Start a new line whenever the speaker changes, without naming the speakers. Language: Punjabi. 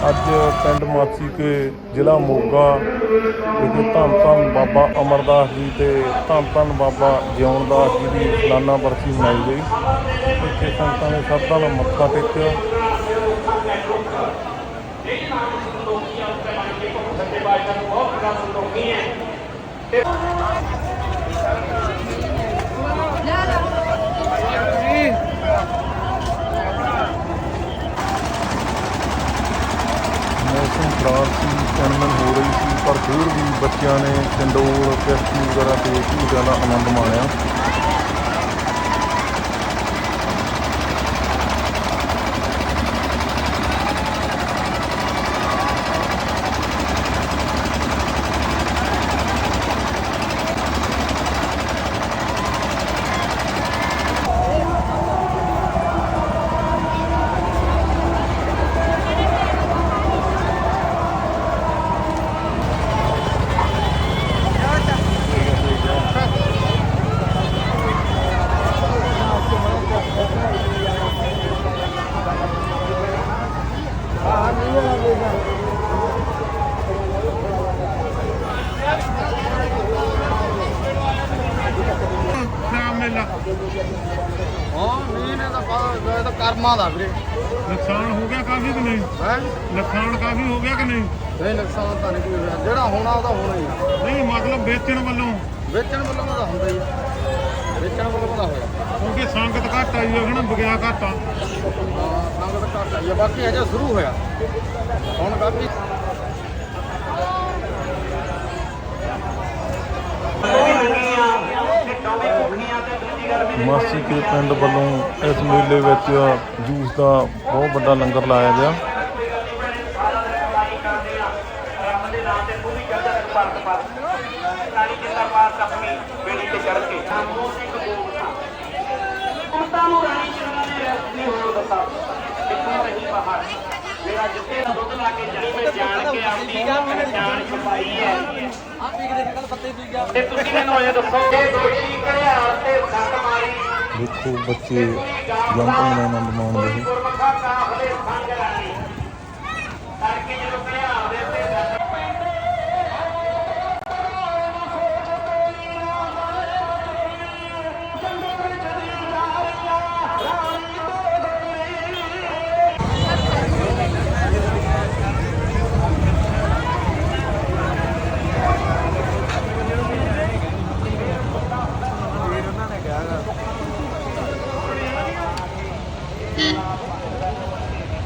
ਅੱਜ ਪਿੰਡ ਮਾਛੀ ਕੇ ਜ਼ਿਲ੍ਹਾ ਮੋਗਾ ਵਿਖੇ ਧੰਨ ਧੰਨ ਬਾਬਾ ਅਮਰਦਾਸ ਜੀ ਤੇ ਧੰਨ ਧੰਨ ਬਾਬਾ ਜਿਉਣਦਾਸ ਜੀ ਦੀ ਸਾਲਾਨਾ ਬਰਸੀ ਮਨਾਈ ਗਈ ਇੱਥੇ ਸੰਗਤਾਂ ਨੇ ਸ਼ਰਧਾ ਨਾਲ ਮੱਥਾ ਟੇਕਿਆ ਮੌਸਮ ਖਰਾਬ ਸੀ ਅਣਮਨ ਹੋ ਰਹੀ ਸੀ, ਪਰ ਫਿਰ ਵੀ ਬੱਚਿਆਂ ਨੇ ਚੰਡੋਲ ਕਿਸ਼ਤੀ ਵਗੈਰਾ ਤੇ ਝੂਟਿਆਂ ਜ਼ਿਆਦਾ ਆਨੰਦ ਮਾਣਿਆ।
ਹਾਂ ਨਹੀਂ ਨੇ ਤਾਂ ਪਾ- ਇਹ ਤਾਂ ਕਰਮਾਂ ਦਾ ਵੀਰੇ।
ਨੁਕਸਾਨ ਹੋ ਗਿਆ ਕਾਫੀ ਕਿ ਨਹੀਂ?
ਹੈ?
ਨੁਕਸਾਨ ਕਾਫੀ ਹੋ ਗਿਆ ਕਿ ਨਹੀਂ?
ਨਹੀਂ ਨੁਕਸਾਨ ਤਾਂ ਨਹੀਂ ਕੋਈ ਹੋਇਆ। ਜਿਹੜਾ ਹੋਣਾ ਉਹਦਾ ਹੋਣਾ ਹੀ ਆ।
ਨਹੀਂ ਮਤਲਬ ਵੇਚਣ ਵੱਲੋਂ।
ਵੇਚਣ ਵੱਲੋਂ ਤਾਂ ਹੁੰਦਾ ਹੀ ਆ। ਵੇਚਣ ਵੱਲੋਂ ਤਾਂ ਹੋਇਆ।
ਕਿਉਂਕਿ ਸੰਗਤ ਘੱਟ ਆਈ ਹੈ ਹਨਾ? ਵਿਗਿਆ ਘੱਟ। ਆ
ਹਾਂ ਸੰਗਤ ਘੱਟ ਆਈ ਆ। ਬਾਕੀ ਅਜੇ ਸ਼ੁਰੂ ਹੋਇਆ। ਹੁਣ ਕਾਫੀ
ਮਾਸੀ ਕੇ ਪਿੰਡ ਵੱਲੋਂ ਇਸ ਮੇਲੇ ਵਿੱਚ ਜੂਸ ਦਾ ਬਹੁਤ ਵੱਡਾ ਲੰਗਰ ਲਾਇਆ ਗਿਆ।
ਨੂੰ ਰਾਣੀ ਚੰਗਾ ਨੇ ਰੈਸਟ ਨਹੀਂ ਹੋਣ ਦਾ ਜਿੱਥੇ ਦਾ ਦੁੱਧ ਮੈਂ ਜਾਣ ਕੇ ਆਪਣੀ ਮੈਂ
ਜਾਣ ਬੱਚੇ ਆਨੰਦ ਮਾਣਦੇ ਜਦੋਂ
ਘੜਿਆਲ Thank you.